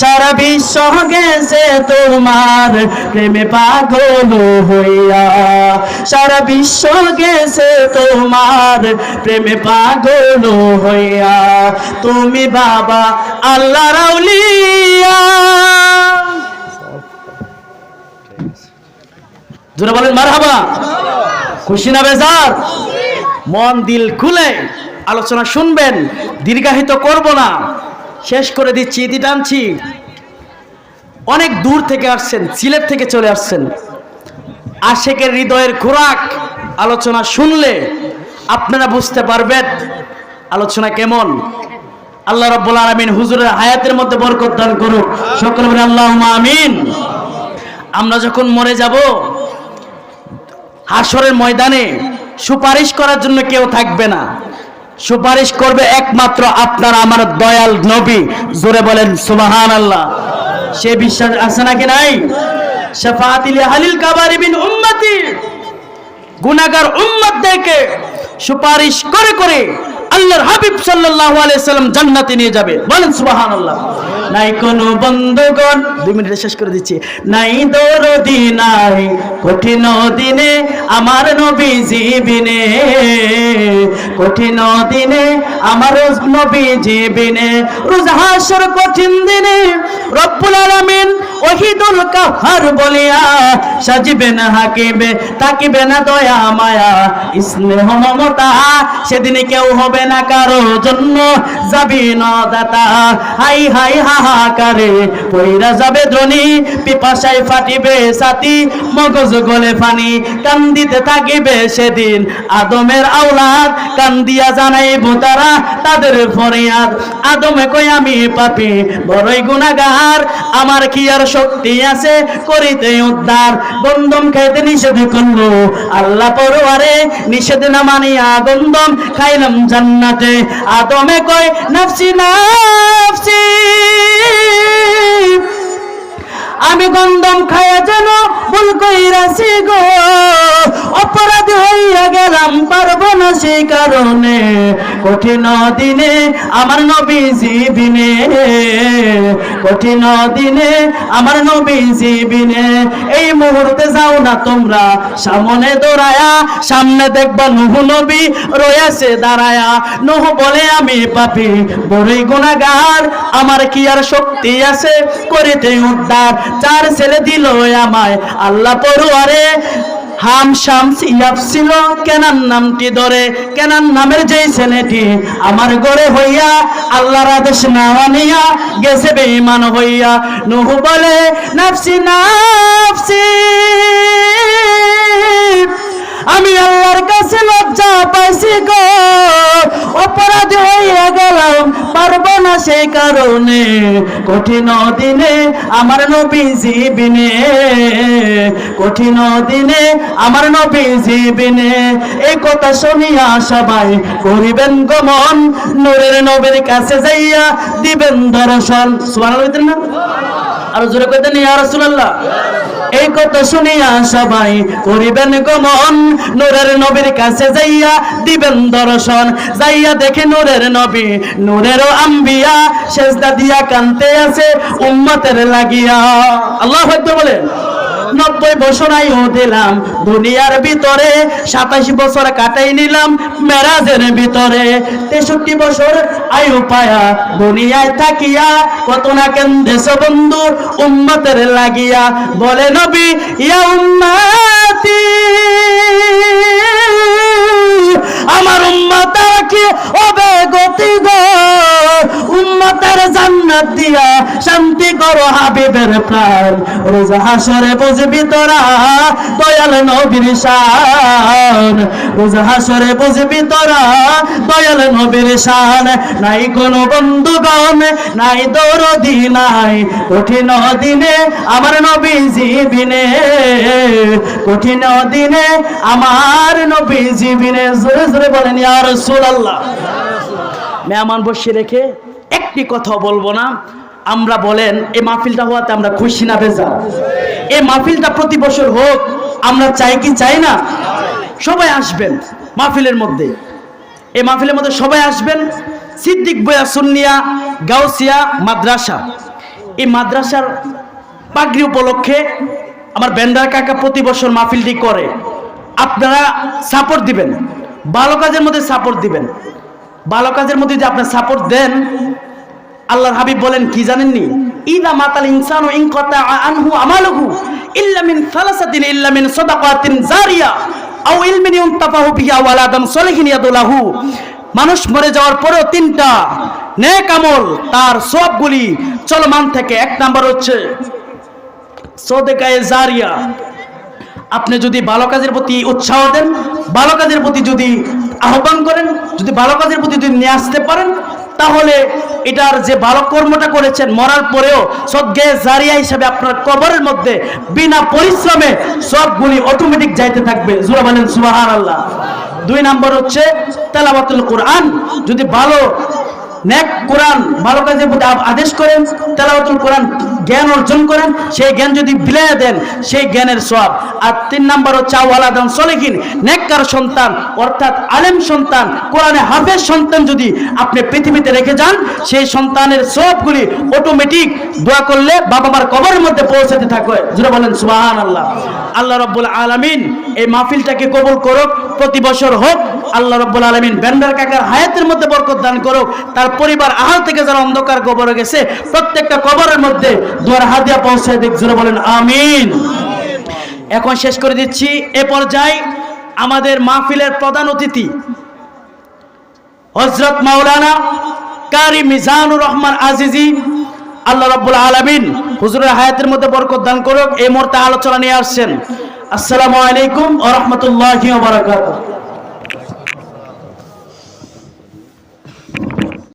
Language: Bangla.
সারা বিশ্ব গেছে তোমার প্রেমে পাগল হইয়া। সারা বিশ্ব গেছে তোমার প্রেমে পাগল হইয়া। তুমি বাবা আল্লাহ রাউলিয়া বলেন, মারহাবা। খুশি না বেজার? মন দিল খুলে। আলোচনা শুনবেন, দীর্ঘায়িত করব না। শেষ করে দিচ্ছি, ইতি টানছি। অনেক দূর থেকে আসছেন, সিলেট থেকে চলে আসছেন। আশেকের হৃদয়ের খোরাক, আলোচনা শুনলে আপনারা বুঝতে পারবেন আলোচনা কেমন। আল্লাহ রব্বুল আলমিন হুজুরের হায়াতের মধ্যে বরকত দান করুক। সকলে আল্লাহ আমিন। আমরা যখন মরে যাব হাসরের ময়দানে সুপারিশ করার জন্য কেউ থাকবে না। সুপারিশ করবে একমাত্র আপনার আমার দয়াল নবী। জোরে বলেন সুবাহান আল্লাহ সে বিশ্বাস আছে নাকি নাই? হালিল সুপারিশ করে করে আল্লাহর হাবিব সাল্লাল্লাহু আলাইহি সাল্লাম জান্নাতে নিয়ে যাবে। বলেন সুবহানাল্লাহ। নাই কোনো বন্ধুগণ দুই মিনিটে শেষ করে দিচ্ছি। নাই দরদি নাই কঠিন দিনে আমার নবী জীবিনে কঠিন দিনে আমার নবী জীবিনে রোজ হাসর কঠিন দিনে রব্বুল আলামিন ওহিদুল কাহার বলিয়া, সাজিবে না হাকিবে তাকিবে না দয়া মায়া। স্নেহ, মমতা, সেদিনে কেউ হবে না কারও জন্য। যাবি দাতা হাই হাই, হাহাকারে। পইরা যাবে ধ্বনি পিপাসায় ফাটিবে সাথী, মগজ গলে ফানি। কান্দিতে থাকিবে সেদিন আদমের আওলাদ। কান্দিয়া জানাইব তারা তাদের ফরিয়াদ। আদমে কই আমি পাপি, বড়ই গুনাগার আমার কি আর শক্তি আছে, করিতে উদ্ধার। গন্ধম খাইতে নিষেধ করল। আল্লাহ পরোয়ারে নিষেধ না মানিয়া গন্ধম খাইলাম জান্নাতে। আদমে কই নাফসি নাফসি। আমি গন্ধম খাইয়া যেন ভুল কইরাছি গো। অপরাধ হইয়া গেলাম পারব না সেই কারণে কঠিন দিনে আমার নবী জীবিনে কঠিন দিনে আমার নবী জীবিনে এই মুহূর্তে যাও না তোমরা, সামনে দৌড়ায়া, সামনে দেখবা নুহু নবী রয়েছে দাঁড়ায়া। নুহ বলে, আমি পাপি, বড়ই গুণাগার আমার কি আর শক্তি আছে? করিতে উদ্ধার, চার ছেলে দিল আমায়, আল্লাহ পড়ুয়ারে হাম শামস ইয়াব ছিল কেনার নামটি ধরে, কেনার নামের যেই ছেলেটি আমার গড়ে হইয়া আল্লাহর আদেশ না মানিয়া গেছে বেঈমান হইয়া। নুহু বলে, নাফসি নাফসি। আমি আল্লাহর কাছে লজ্জা পাইছি গো। অপরাধী হইয়া গেলাম, পারব না সেই কারণে। কঠিন দিনে আমার নবী জীবিনে কঠিন দিনে আমার নবী জীবিনে এই কথা শুনিয়া সবাই করিবেন গমন নূরের নবীর কাছে যাইয়া দিবেন দর্শন। সুবহানাল্লাহ না? আরও জোরে কইতেন ইয়া রাসূলুল্লাহ। এই কথা শুনিয়া সবাই করিবেন গমন নূরের নবীর কাছে যাইয়া দিবেন দর্শন। যাইয়া দেখে নূরের নবী, নূরেরও আম্বিয়া। সেজদা দিয়া কানতে আছে, উম্মতের লাগিয়া। আল্লাহ হয়তো বলে নব্বই বছর আয়ু দিলাম। দুনিয়ার ভিতরে সাতাশ বছর কাটাই নিলাম, মেরাজের ভিতরে। তেষট্টি বছর আয়ু পায়া, দুনিয়ায় থাকিয়া কত না কেন দেশ বন্ধু, উম্মতের লাগিয়া। বলে নবী, ইয়া উম্মাতি, আমার উম্মতার কি হবে গতি গো। জান্নাত দিয়া শান্তি করো হাবিবের প্রাণ। রোজ হাসরে বুঝবি তোরা দয়াল নবীর শান। রোজ হাসরে বুঝবি তোরা দয়াল নবীর শান। নাই কোনো বন্ধুগণ, নাই দরদি, নাই কঠিন দিনে আমার নবী জীবিনে কঠিন দিনে আমার নবী জীবিনে জোরে জোরে বলেন, ইয়া রাসূলুল্লাহ। মেহমান বসিয়ে রেখে একটি কথা বলব না। আমরা বলেন এই মাহফিলটা হওয়াতে আমরা খুশি না বেজা এই মাহফিলটা প্রতি বছর হোক, আমরা চাই কি চাই না? সবাই আসবেন মাহফিলের মধ্যে। এই মাহফিলের মধ্যে সবাই আসবেন। সিদ্দিক বয়া সুন্নিয়া, গাউসিয়া মাদ্রাসা। এই মাদ্রাসার পাগড়ি উপলক্ষে আমার বেন্ডার কাকা প্রতি বছর মাহফিলটি করে। আপনারা সাপোর্ট দিবেন। ভালো কাজের মধ্যে সাপোর্ট দিবেন। ভালো কাজের মধ্যে যদি আপনি সাপোর্ট দেন, আল্লাহর হাবিব বলেন, কি জানেননি? ইদা মাতাল ইনসানু ইন কাতা আনহু আমালুহু ইল্লা মিন সালাসাতিন ইল্লা মিন সাদাকাতিন জারিয়া আও ইলমিন ইউনতাফাহু বিহি আও ওয়ালাদান সলিহিন ইয়াদুলাহু। মানুষ মরে যাওয়ার পরেও তিনটা নেক আমল, তার সবগুলি চলমান থেকে। এক নাম্বার হচ্ছে সদেকায়ে জারিয়া। আপনি যদি ভালো কাজের প্রতি উৎসাহ দেন, ভালো কাজের প্রতি যদি আহ্বান করেন, যদি ভালো কাজের প্রতি যদি নিয়ে আসতে পারেন, তাহলে এটার যে ভালো কর্মটা করেছেন, মরার পরেও সদ্গে জারিয়া হিসাবে আপনার কবরের মধ্যে বিনা পরিশ্রমে সবগুলি অটোমেটিক যাইতে থাকবে। জুরা সুবাহান আল্লাহ দুই নম্বর হচ্ছে তেলাবাতুল কোরআন। যদি ভালো নেক কোরআন, ভালো কাজের প্রতি আদেশ করেন তেলাবাতুল কোরআন জ্ঞান অর্জন করেন, সেই জ্ঞান যদি বিলাই দেন, সেই জ্ঞানের সব আর তিন নাম্বার হচ্ছে আওয়ালাদান সলেকিন নেককার সন্তান, অর্থাৎ আলেম সন্তান, কোরআনে হাফেজ সন্তান যদি আপনি পৃথিবীতে রেখে যান, সেই সন্তানের সবগুলি অটোমেটিক দোয়া করলে বাবা মার কবরের মধ্যে পৌঁছাতে থাকবে। যেটা বলেন সুবাহান আল্লাহ আল্লাহ রব্বুল আলামিন এই মাহফিলটাকে কবুল করুক, প্রতি বছর হোক, আল্লাহ রব্বুল আলামিন বেন্ডার কাকার হায়াতের মধ্যে বরকত দান করুক, তার পরিবার আহাল থেকে যারা অন্ধকার কবরে গেছে, প্রত্যেকটা কবরের মধ্যে দুয়ার হাদিয়া পৌঁছায় দিক, জোরে বলেন, আমিন। এখন শেষ করে দিচ্ছি। এ পর্যায়ে আমাদের মাহফিলের প্রধান অতিথি হজরত মাওলানা কারি মিজানুর রহমান আজিজি, আল্লাহ রাব্বুল আলামিন হুজুরের হায়াতের মধ্যে বরকত দান করুক। এই মুহূর্তে আলোচনা নিয়ে আসছেন। আসসালামু আলাইকুম ওয়া রাহমাতুল্লাহি ওয়া বারাকাতুহু।